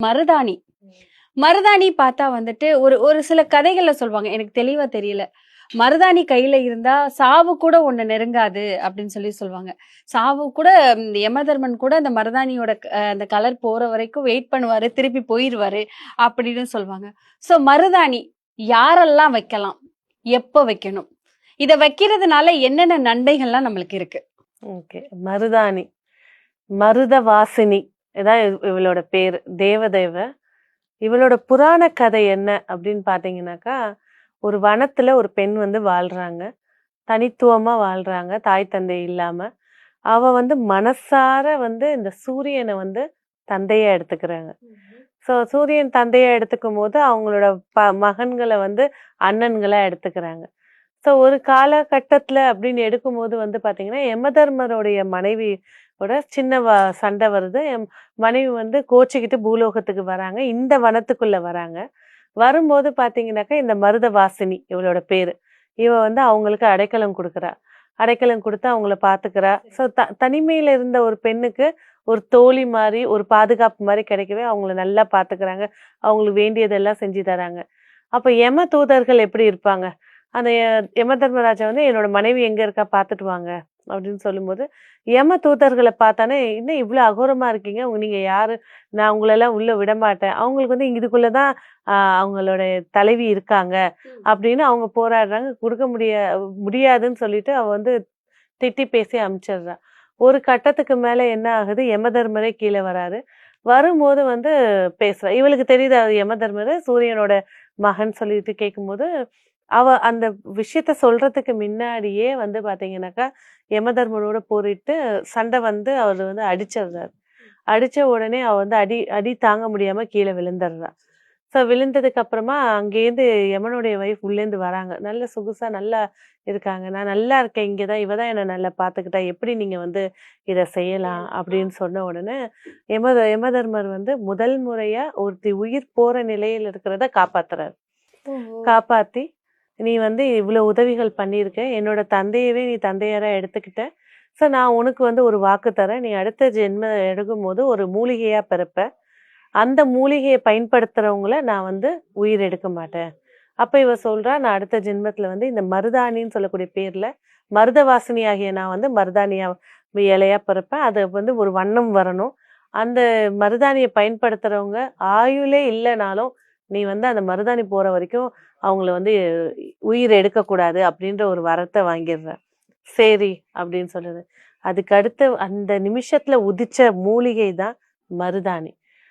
மருதாணி. மருதாணி பார்த்தா வந்துட்டு ஒரு ஒரு சில கதைகள்ல சொல்லுவாங்க எனக்கு தெளிவா தெரியல. மருதாணி கையில இருந்தா சாவு கூட ஒண்ணு நெருங்காது அப்படின்னு சொல்லி சொல்லுவாங்க சாவு கூட இந்த யமதர்மன் கூட அந்த மருதாணியோட அந்த கலர் போற வரைக்கும் வெயிட் பண்ணுவாரு திருப்பி போயிடுவாரு அப்படின்னு சொல்லுவாங்க ஸோ மருதாணி யாரெல்லாம் வைக்கலாம்? எப்போ வைக்கணும்? இதை வைக்கிறதுனால என்னென்ன நன்மைகள்லாம் நம்மளுக்கு இருக்கு? ஓகே. மருதாணி. மருத வாசினி இதான் இவளோட பேர் தேவதேவ. இவளோட புராண கதை என்ன அப்படின்னு பாத்தீங்கன்னாக்கா ஒரு வனத்துல ஒரு பெண் வந்து வாழ்றாங்க. தனித்துவமா வாழ்றாங்க தாய் தந்தை இல்லாம. அவ வந்து மனசார வந்து இந்த சூரியனை வந்து தந்தையா எடுத்துக்கிறாங்க. ஸோ சூரியன் தந்தையாக எடுத்துக்கும் போது அவங்களோட ப மகன்களை வந்து அண்ணன்களா எடுத்துக்கிறாங்க. ஸோ ஒரு காலகட்டத்துல அப்படின்னு எடுக்கும்போது வந்து பாத்தீங்கன்னா யமதர்மருடைய மனைவியோட சின்ன வ சண்டை வருது. எம் மனைவி வந்து கோச்சிக்கிட்டு பூலோகத்துக்கு வராங்க. இந்த வனத்துக்குள்ள வராங்க. வரும்போது பார்த்தீங்கன்னாக்கா இந்த மருத வாசினி இவளோட பேர். இவ வந்து அவங்களுக்கு அடைக்கலம் கொடுக்குறா. அடைக்கலம் கொடுத்து அவங்கள பார்த்துக்கிறா ஸோ த தனிமையில் இருந்த ஒரு பெண்ணுக்கு ஒரு தோழி மாதிரி ஒரு பாதுகாப்பு மாதிரி கிடைக்கவே அவங்கள நல்லா பார்த்துக்கிறாங்க அவங்களுக்கு வேண்டியதெல்லாம் செஞ்சு தராங்க. அப்போ யம தூதர்கள் எப்படி இருப்பாங்க? அந்த ய- யம தர்மராஜா வந்து என்னோட மனைவி எங்கே இருக்கா பார்த்துட்டு வாங்க. அப்படின்னு சொல்லும்போது யம தூதர்களை பார்த்தானே இன்னும் இவ்வளவு அகோரமா இருக்கீங்க? உங்க நீங்க யாரு? நான் உங்களெல்லாம் உள்ள விட மாட்டேன் அவங்களுக்கு வந்து இதுக்குள்ளதான் ஆஹ் அவங்களோட தலைவி இருக்காங்க. அப்படின்னு அவங்க போராடுறாங்க. கொடுக்க முடிய முடியாதுன்னு சொல்லிட்டு அவ வந்து திட்டி பேசி அனுப்பிச்சிடுறா ஒரு கட்டத்துக்கு மேல என்ன ஆகுது? யமதர்மரே கீழே வராரு. வரும்போது வந்து பேசுறா. இவளுக்கு தெரியுது? அது யமதர்மர் சூரியனோட மகன் சொல்லிட்டு கேட்கும்போது அவ அந்த விஷயத்த சொல்றதுக்கு முன்னாடியே வந்து பாத்தீங்கன்னாக்கா யமதர்மரோட போரிட்டு சண்டை வந்து அவர் வந்து அடிச்சிடுறாரு. அடிச்ச உடனே அவ வந்து அடி அடி தாங்க முடியாம கீழே விழுந்துடுறா. ஸோ விழுந்ததுக்கு அப்புறமா அங்கேருந்து யமனுடைய ஒய்ஃப் உள்ளேந்து வராங்க. நல்ல சொகுசா நல்லா இருக்காங்க. நான் நல்லா இருக்கேன் இங்கே தான் இவ தான் என்னை நல்லா பார்த்துக்கிட்டா எப்படி நீங்கள் வந்து இதை செய்யலாம்? அப்படின்னு சொன்ன உடனே யம யமதர்மர் வந்து முதல் முறையா ஒருத்தி உயிர் போற நிலையில் இருக்கிறத காப்பாத்துறாரு. காப்பாத்தி நீ வந்து இவ்வளோ உதவிகள் பண்ணியிருக்க. என்னோட தந்தையவே நீ தந்தையராக எடுத்துக்கிட்ட. ஸோ நான் உனக்கு வந்து ஒரு வாக்கு தரேன். நீ அடுத்த ஜென்ம எடுக்கும் போது ஒரு மூலிகையாக பிறப்ப. அந்த மூலிகையை பயன்படுத்துகிறவங்கள நான் வந்து உயிர் எடுக்க மாட்டேன். அப்போ இவ சொல்கிறா நான் அடுத்த ஜென்மத்தில் வந்து இந்த மருதாணின்னு சொல்லக்கூடிய பேரில் மருத ஆகிய நான் வந்து மருதாணியாக இலையாக பிறப்பேன். அது வந்து ஒரு வண்ணம் வரணும். அந்த மருதாணியை பயன்படுத்துகிறவங்க ஆயுளே இல்லைனாலும் நீ வந்து அந்த மருதாணி போற வரைக்கும் அவங்கள வந்து உயிர் எடுக்கக்கூடாது அப்படின்ற ஒரு வரத்தை வாங்கிடுற. சரி அப்படின்னு சொல்லுது. அதுக்கு அடுத்து அந்த நிமிஷத்துல உதிச்ச மூலிகை தான் மருதாணி.